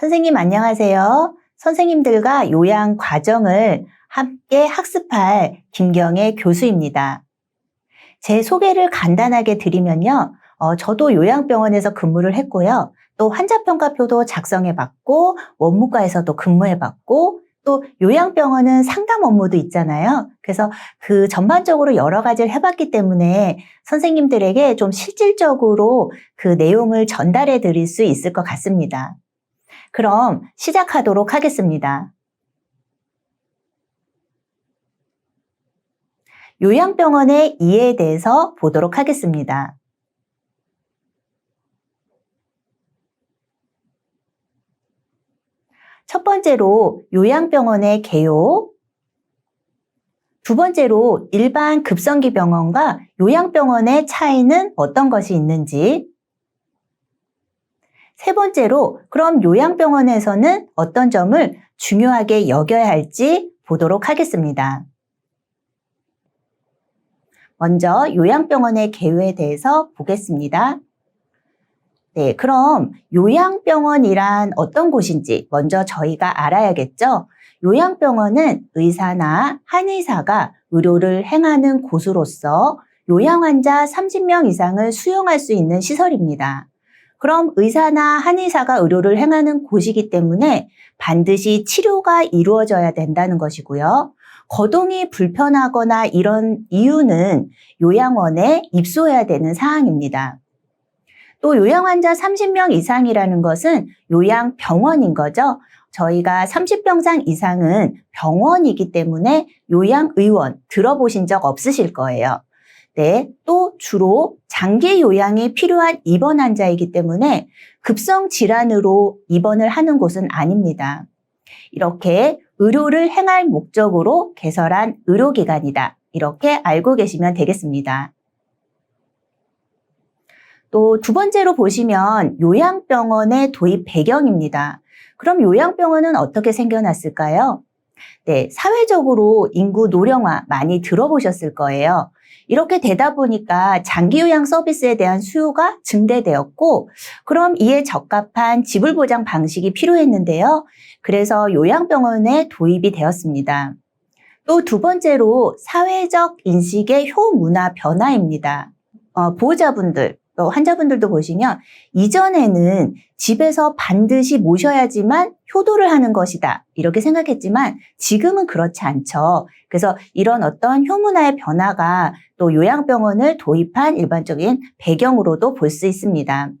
선생님 안녕하세요. 선생님들과 요양 과정을 함께 학습할 김경애 교수입니다. 제 소개를 간단하게 드리면요. 어, 저도 요양병원에서 근무를 했고요. 또 환자평가표도 작성해 봤고, 원무과에서도 근무해 봤고, 또 요양병원은 상담 업무도 있잖아요. 그래서 그 전반적으로 여러 가지를 해봤기 때문에 선생님들에게 좀 실질적으로 그 내용을 전달해 드릴 수 있을 것 같습니다. 그럼 시작하도록 하겠습니다. 요양병원의 이해에 대해서 보도록 하겠습니다. 첫 번째로 요양병원의 개요. 두 번째로 일반 급성기 병원과 요양병원의 차이는 어떤 것이 있는지. 세 번째로 그럼 요양병원에서는 어떤 점을 중요하게 여겨야 할지 보도록 하겠습니다. 먼저 요양병원의 개요에 대해서 보겠습니다. 네, 그럼 요양병원이란 어떤 곳인지 먼저 저희가 알아야겠죠? 요양병원은 의사나 한의사가 의료를 행하는 곳으로서 요양 환자 30명 이상을 수용할 수 있는 시설입니다. 그럼 의사나 한의사가 의료를 행하는 곳이기 때문에 반드시 치료가 이루어져야 된다는 것이고요. 거동이 불편하거나 이런 이유는 요양원에 입소해야 되는 사항입니다. 또 요양 환자 30명 이상이라는 것은 요양병원인 거죠. 저희가 30병상 이상은 병원이기 때문에 요양의원 들어보신 적 없으실 거예요. 네, 또 주로 장기 요양이 필요한 입원 환자이기 때문에 급성 질환으로 입원을 하는 곳은 아닙니다. 이렇게 의료를 행할 목적으로 개설한 의료기관이다. 이렇게 알고 계시면 되겠습니다. 또 두 번째로 보시면 요양병원의 도입 배경입니다. 그럼 요양병원은 어떻게 생겨났을까요? 네, 사회적으로 인구 노령화 많이 들어보셨을 거예요. 이렇게 되다 보니까 장기 요양 서비스에 대한 수요가 증대되었고, 그럼 이에 적합한 지불 보장 방식이 필요했는데요. 그래서 요양병원에 도입이 되었습니다. 또 두 번째로 사회적 인식의 효문화 변화입니다. 어, 보호자분들, 또 환자분들도 보시면 이전에는 집에서 반드시 모셔야지만 효도를 하는 것이다. 이렇게 생각했지만 지금은 그렇지 않죠. 그래서 이런 어떤 효문화의 변화가 또 요양병원을 도입한 일반적인 배경으로도 볼 수 있습니다.